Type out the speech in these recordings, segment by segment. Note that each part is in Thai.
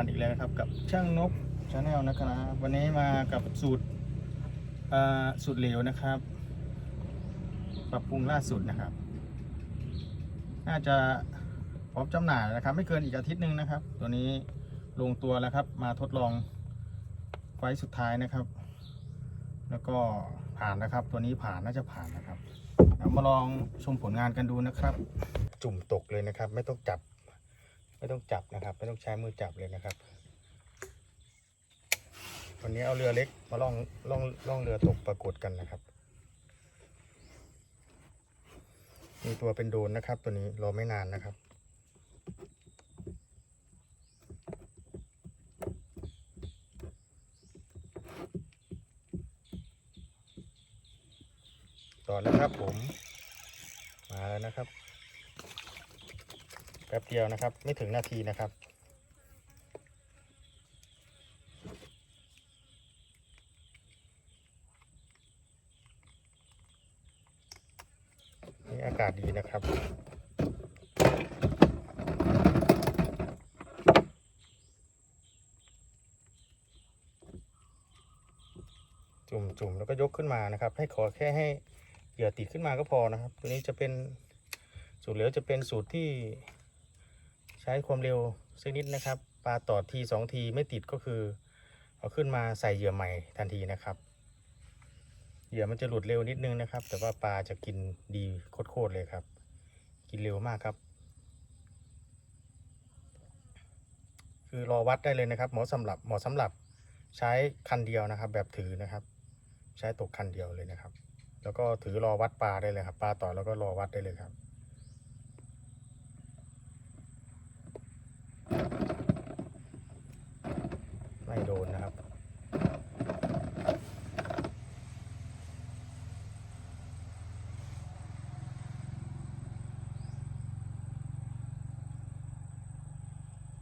กันอีกแล้วนะครับกับช่างนกชาแนลนะครับวันนี้มากับสูตรสูตรเหลวนะครับ ปรับปรุงล่าสุดนะครับ น่าจะพร้อมจำหน่ายนะครับ ไม่เกินอีกอาทิตย์หนึ่งนะครับ ตัวนี้ลงตัวแล้วครับ มาทดลองไฟสุดท้ายนะครับ แล้วก็ผ่านนะครับ ตัวนี้ผ่านน่าจะผ่านนะครับมาลองชมผลงานกันดูนะครับ จุ่มตกเลยนะครับ ไม่ต้องจับ ไม่ต้องจับนะครับ ไม่ต้องใช้มือจับเลยนะครับวันนี้เอาเรือเล็กมาล่องล่องล่องเรือตกปรากฏกันนะครับมีตัวเป็นโดนนะครับ ตัวนี้รอไม่นานนะครับต่อแล้วครับผม มาแล้วนะครับ แป๊บเดียวนะครับ ไม่ถึงนาทีนะครับ นี่อากาศดีนะครับจุ่มจุ่มแล้วก็ยกขึ้นมานะครับ ให้ขอแค่ให้เหยื่อติดขึ้นมาก็พอนะครับ ตัวนี้จะเป็นสูตรเหลือจะเป็นสูตรที่ ช้ความเร็วสักนิดนะครับ ปลาตอดทีสองทีไม่ติดก็คือ เอาขึ้นมาใส่เหยื่อใหม่ทันทีนะครับ เหยื่อมันจะหลุดเร็วนิดนึงนะครับ แต่ว่าปลาจะกินดีโคตรเลยครับ กินเร็วมากครับ คือรอวัดได้เลยนะครับเหมาะสำหรับเหมาะสำหรับใช้คันเดียวนะครับ แบบถือนะครับ ใช้ตกคันเดียวเลยนะครับ แล้วก็ถือรอวัดปลาได้เลยครับ ปลาต่อแล้วก็รอวัดได้เลยครับ ไม่โดนนะครับ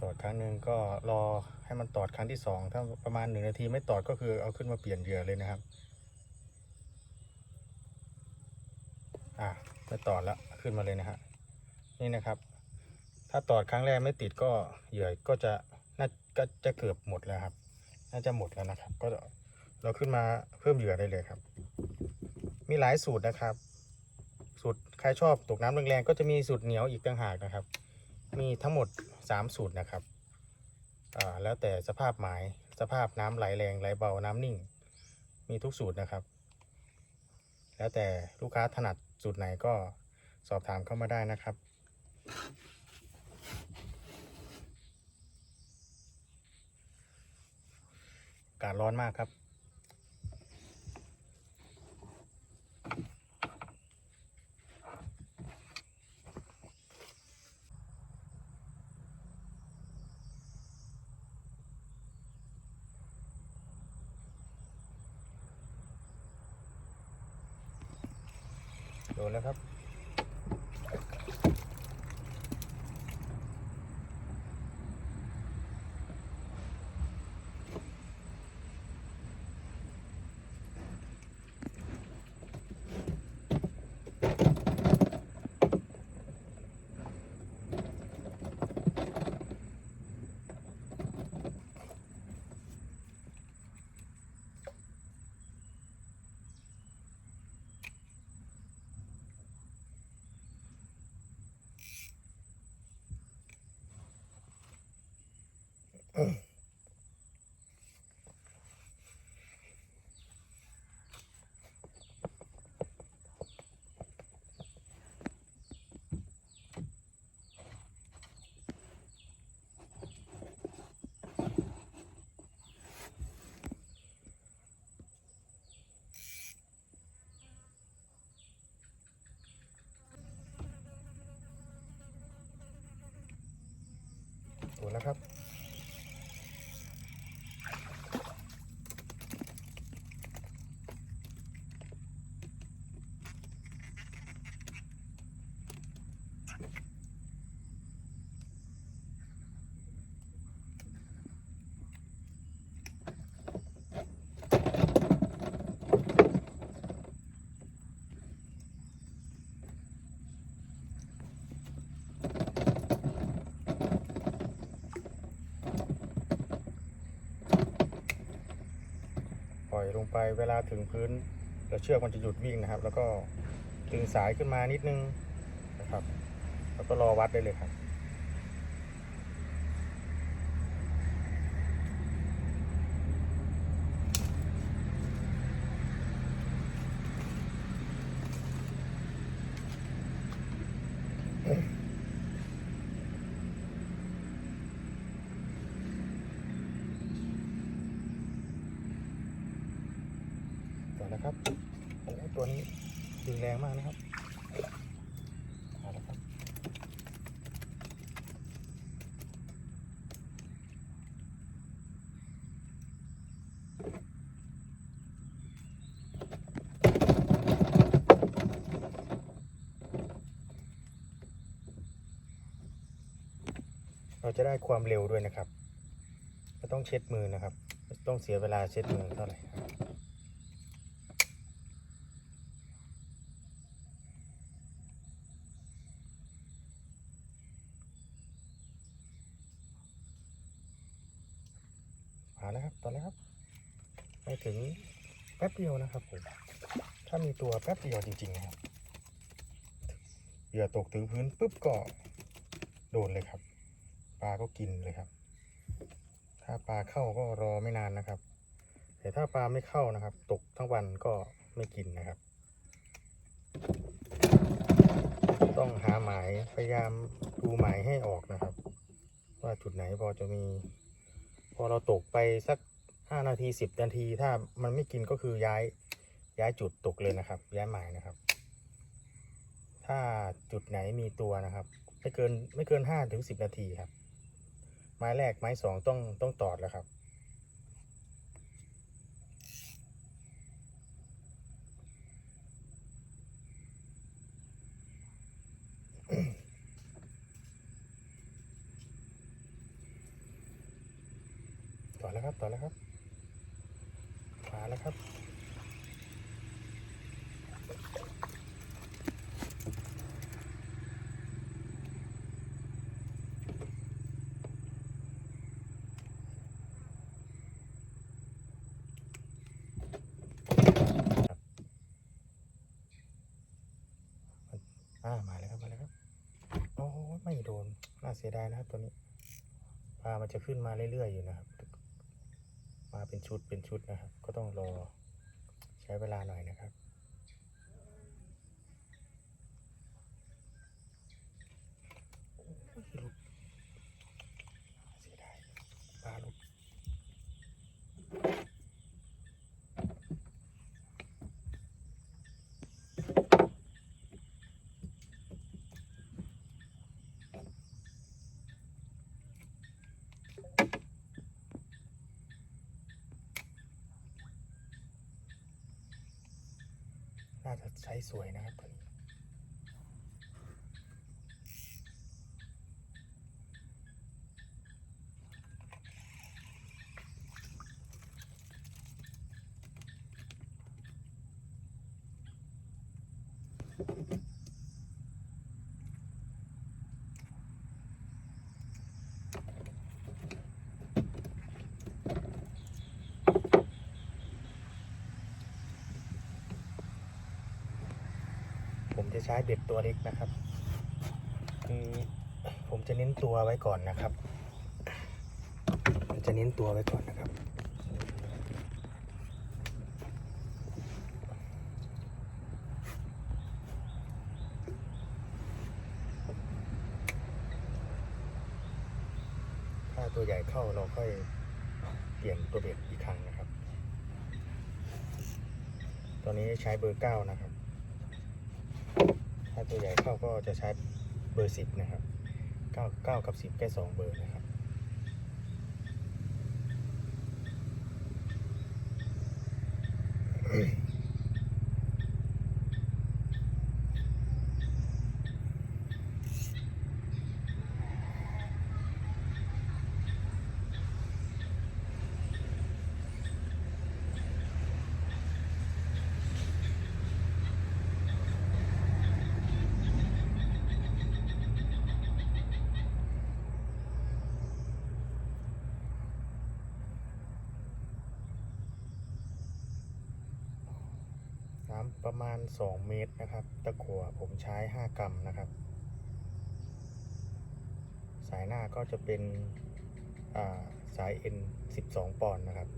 ตอดครั้งหนึ่งก็รอให้มันตอดครั้งที่สองถ้าประมาณหนึ่งนาทีไม่ตอดก็คือเอาขึ้นมาเปลี่ยนเหยื่อเลยนะครับ อะไม่ตอดแล้วขึ้นมาเลยนะฮะนี่นะครับ ถ้าตอดครั้งแรกไม่ติดก็เหยื่อก็จะน่าก็จะเกือบหมดแล้วครับ น่าจะหมดแล้วนะครับ ก็เราขึ้นมาเพิ่มเหยื่อได้เลยครับ มีหลายสูตรนะครับ สูตรใครชอบตกน้ำแรงๆก็จะมีสูตรเหนียวอีกต่างหากนะครับ มีทั้งหมด 3 สูตรนะครับอ่าแล้วแต่สภาพหมายสภาพน้ำไหลแรงไหลเบาน้ำนิ่ง มีทุกสูตรนะครับ แล้วแต่ลูกค้าถนัดสูตรไหนก็สอบถามเข้ามาได้นะครับ อา กาศร้อนมากครับ โดนแล้วครับ โงไปเวลาถึงพื้นแล้วเชือกมันจะหยุดวิ่งนะครับ แล้วก็ดึงสายขึ้นมานิดนึงนะครับ แล้วก็รอวัดได้เลยครับ ต่อแล้วครับโอ้ตัวนี้ดึงแรงมากนะครับเอาละครับเราจะได้ความเร็วด้วยนะครับ ไม่ต้องเช็ดมือนะครับ ไม่ต้องเสียเวลาเช็ดมือเท่าไหร่ครับ มาแล้วครับตอนนี้ครับไปถึง แป๊บเดียวนะครับผม ถ้ามีตัวแป๊บเดียวจริงๆนะครับเหยื่อตกถึงพื้นปุ๊บก็โดนเลยครับ ปลาก็กินเลยครับ ถ้าปลาเข้าก็รอไม่นานนะครับ แต่ถ้าปลาไม่เข้านะครับ ตกทั้งวันก็ไม่กินนะครับ ต้องหาหมายพยายามดูหมายให้ออกนะครับ ว่าจุดไหนพอจะมี พอเราตกไปสัก ห้านาทีสิบนาทีถ้ามันไม่กินก็คือย้ายย้ายจุดตกเลยนะครับ ย้ายหมายนะครับ ถ้าจุดไหนมีตัวนะครับ ไม่เกินไม่เกินห้าถึงสิบนาทีครับ ไม้แรกไม้สองต้องต้องตอดแล้วครับ ต่อแล้วครับ ต่อแล้วครับ มาแล้วครับ อ่า มาแล้วครับ มาแล้วครับ โอ้ย ไม่โดน น่าเสียดายนะครับตัวนี้ปลามันจะขึ้นมาเรื่อยๆอยู่นะครับ มาเป็นชุดเป็นชุดนะครับ ก็ต้องรอใช้เวลาหน่อยนะครับโอ้ยหลุดเสียดายปลาหลุด น่าจะใช้สวยนะครับ ช้เบ็ดตัวเล็กนะครับคือผมจะเน้นตัวไว้ก่อนนะครับผมจะเน้นตัวไว้ก่อนนะครับ ถ้าตัวใหญ่เข้าเราค่อยเปลี่ยนตัวเบ็ดอีกครั้งนะครับ ตอนนี้ใช้เบอร์เก้านะครับ ถ้าตัวใหญ่เข้าก็จะใช้เบอร์สิบนะครับเก้าเก้ากับสิบแค่สองเบอร์นะครับอำประมาณ 2 เมตรนะครับ ตะกั่วผมใช้ 5 กรัมนะครับ สายหน้าก็จะเป็นอ่าสาย N 12 ปอนด์นะครับ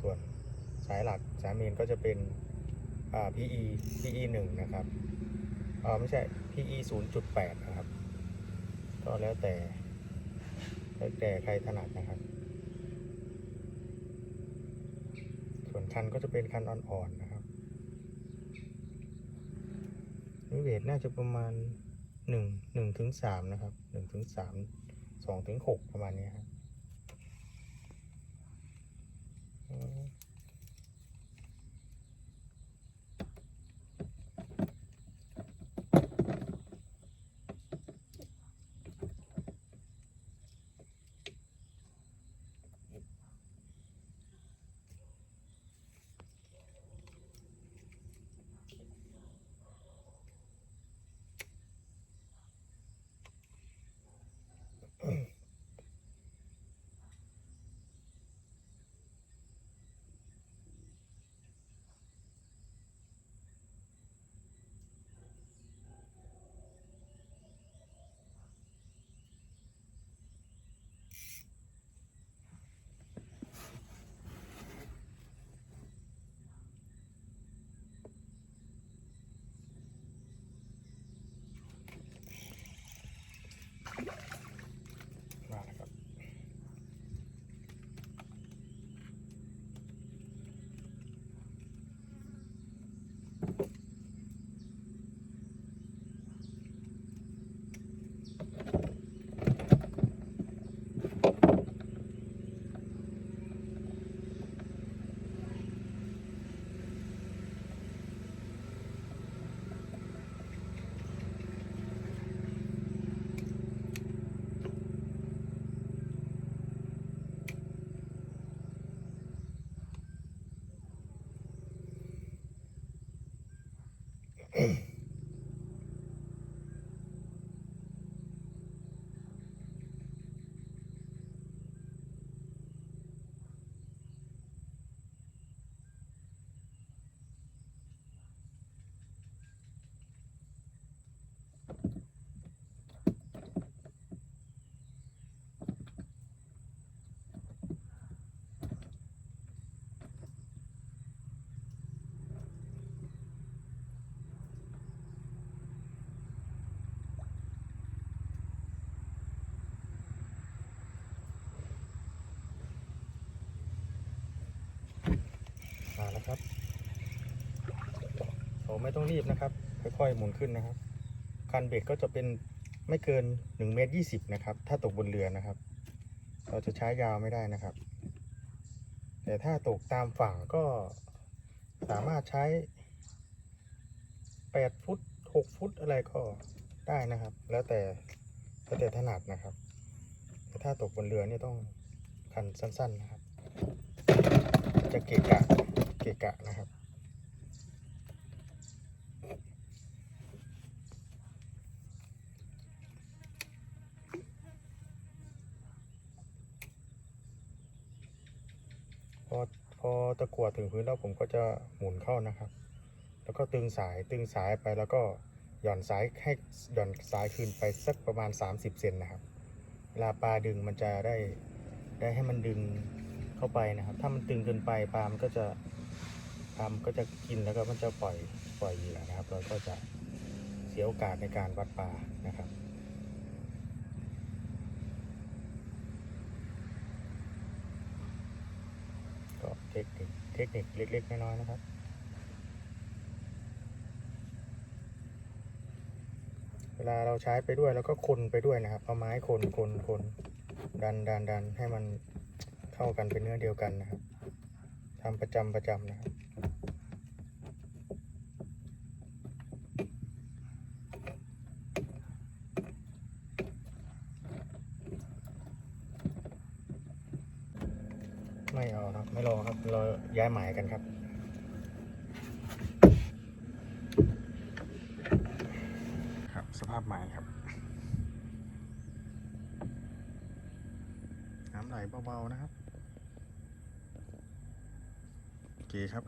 ส่วนสายหลักสายเมนก็จะเป็นอ่า PE PE 1นะครับไม่ใช่ PE 0.8นะครับ ก็แล้วแต่แล้วแต่ใครถนัดนะครับ ส่วนคันก็จะเป็นคันอ่อนๆ นะครับนี่เวทน่าจะประมาณหนึ่งหนึ่งถึงสามนะครับหนึ่งถึงสามสองถึงหกประมาณนี้ครับ ไม่ต้องรีบนะครับ ค่อยๆหมุนขึ้นนะครับคันเบรกก็จะเป็นไม่เกิน1เมตร20นะครับ ถ้าตกบนเรือนะครับ เราจะใช้ยาวไม่ได้นะครับ แต่ถ้าตกตามฝั่งก็สามารถใช้ 8 ฟุต 6 ฟุตอะไรก็ได้นะครับ แล้วแต่แล้วแต่ถนัดนะครับ แต่ถ้าตกบนเรือเนี่ยต้องคันสั้น ๆนะครับ จะเกะกะเกะกะนะครับ พ อพอตะกั่วถึงพื้นแล้วผมก็จะหมุนเข้านะครับ แล้วก็ตึงสายตึงสายไปแล้วก็หย่อนสายให้หย่อนสายคืนไปสักประมาณ 30เซนนะครับเวลาปลาดึงมันจะได้ได้ให้มันดึงเข้าไปนะครับ ถ้ามันตึงเกินไปปลามันก็จะปลามันก็จะกินแล้วก็มันจะปล่อยปล่อยเหยื่อนะครับ เราก็จะเสียโอกาสในการวัดปลานะครับ ก็ เทคนิคเทคนิคเล็กๆน้อยๆนะครับ เวลาเราใช้ไปด้วยแล้วก็คนไปด้วยนะครับเอาไม้คนคนคนดันดันดันให้มันเข้ากันเป็นเนื้อเดียวกันนะครับทำประจำประจำนะครับ ไม่เอาครับ ไม่รอครับรอย้ายหมายกันครับ ครับสภาพหมายครับ น้ำไหลเบาๆนะครับ โอเคครับ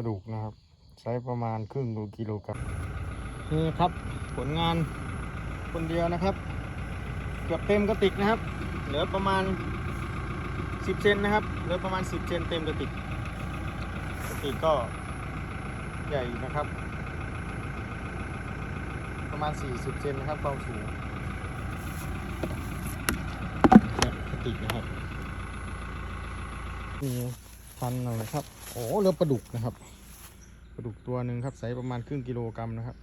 ลาดุกนะครับไซส์ประมาณครึ่งกิโลกรัมนี่ครับผลงานคนเดียวนะครับ เกือบเต็มกระติกนะครับ เหลือประมาณ 10เซนนะครับ เหลือประมาณ 10เซนเต็มกระติกกระติกก็ใหญ่นะครับ ประมาณ 40เซนนะครับความสูงกระติกนะครับมีพันหน่อยนะครับ โอ้เรือปลาดุกนะครับ กตัวหนึ่งครับไซส์ประมาณครึ่งกิโลกรัมนะครับ